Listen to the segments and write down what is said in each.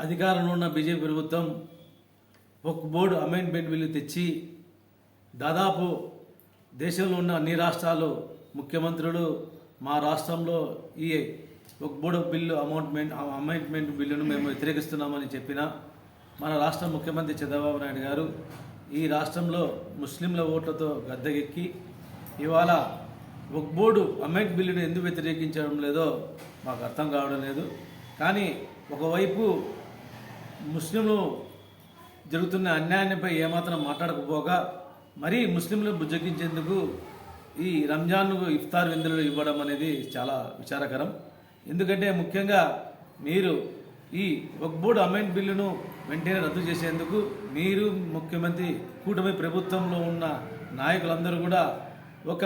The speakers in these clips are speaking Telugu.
అధికారంలో ఉన్న బీజేపీ ప్రభుత్వం ఒక బోర్డు అమెండ్మెంట్ బిల్లు తెచ్చి దాదాపు దేశంలో ఉన్న అన్ని రాష్ట్రాలు ముఖ్యమంత్రులు మా రాష్ట్రంలో ఈ ఒక బోర్డు బిల్లు అమౌంట్మెంట్ అమెండ్మెంట్ బిల్లును మేము వ్యతిరేకిస్తున్నామని చెప్పిన మన రాష్ట్ర ముఖ్యమంత్రి చంద్రబాబు నాయుడు గారు ఈ రాష్ట్రంలో ముస్లింల ఓట్లతో గద్దెకెక్కి ఇవాళ ఒక బోర్డు అమెండ్ బిల్లును ఎందుకు వ్యతిరేకించడం లేదో మాకు అర్థం కావడం లేదు. కానీ ఒకవైపు ముస్లింలు జరుగుతున్న అన్యాయంపై ఏమాత్రం మాట్లాడకపోగా మరీ ముస్లింలు బుజ్జగించేందుకు ఈ రంజాన్ ఇఫ్తార్ విందులు ఇవ్వడం అనేది చాలా విచారకరం. ఎందుకంటే ముఖ్యంగా మీరు ఈ వక్బోర్డ్ అమెండ్ బిల్లును వెంటనే రద్దు చేసేందుకు మీరు ముఖ్యమంత్రి కూటమి ప్రభుత్వంలో ఉన్న నాయకులందరూ కూడా ఒక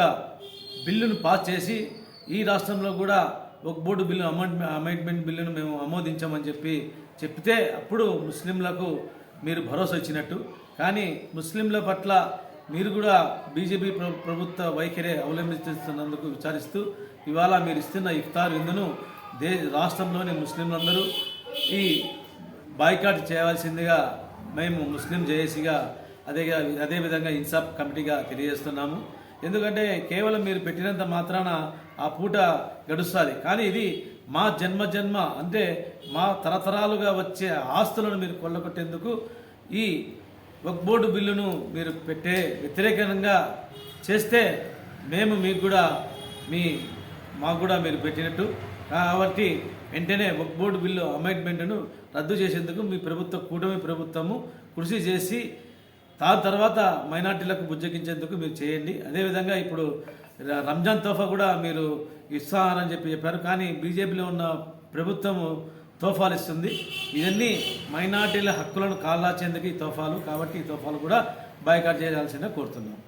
బిల్లును పాస్ చేసి ఈ రాష్ట్రంలో కూడా ఒక బోర్డు బిల్లు అమెండ్ అమెండ్మెంట్ బిల్లును మేము ఆమోదించామని చెప్పి చెప్తే అప్పుడు ముస్లింలకు మీరు భరోసా ఇచ్చినట్టు. కానీ ముస్లింల పట్ల మీరు కూడా బీజేపీ ప్రభుత్వ వైఖరే అవలంబిస్తున్నందుకు విచారిస్తూ ఇవాళ మీరు ఇస్తున్న ఇఫ్తార్ విందును దే రాష్ట్రంలోని ముస్లింలందరూ ఈ బాయ్కాట్ చేయవలసిందిగా మేము ముస్లిం జేఏసీగా అదే అదేవిధంగా ఇన్సాఫ్ కమిటీగా తెలియజేస్తున్నాము. ఎందుకంటే కేవలం మీరు పెట్టినంత మాత్రాన ఆ పూట గడుస్తుంది. కానీ ఇది మా జన్మ జన్మ అంటే మా తరతరాలుగా వచ్చే ఆస్తులను మీరు కొల్లగొట్టేందుకు ఈ ఒక బోర్డు బిల్లును మీరు పెట్టే వ్యతిరేకంగా చేస్తే మేము మీకు కూడా మీ మాకు కూడా మీరు పెట్టినట్టు. కాబట్టి వెంటనే ఒక బోర్డు బిల్లు అమెండ్మెంట్ను రద్దు చేసేందుకు మీ ప్రభుత్వ కూటమి ప్రభుత్వము కృషి చేసి దాని తర్వాత మైనార్టీలకు బుజ్జగించేందుకు మీరు చేయండి. అదేవిధంగా ఇప్పుడు రంజాన్ తోఫా కూడా మీరు ఇస్తానని చెప్పి చెప్పారు. కానీ బీజేపీలో ఉన్న ప్రభుత్వము తోఫాలు ఇస్తుంది. ఇవన్నీ మైనార్టీల హక్కులను కాల్లాచేందుకు ఈ తోఫాలు. కాబట్టి ఈ తోఫాలు కూడా బాయ్కాట్ చేయాల్సిందే కోరుతున్నాం.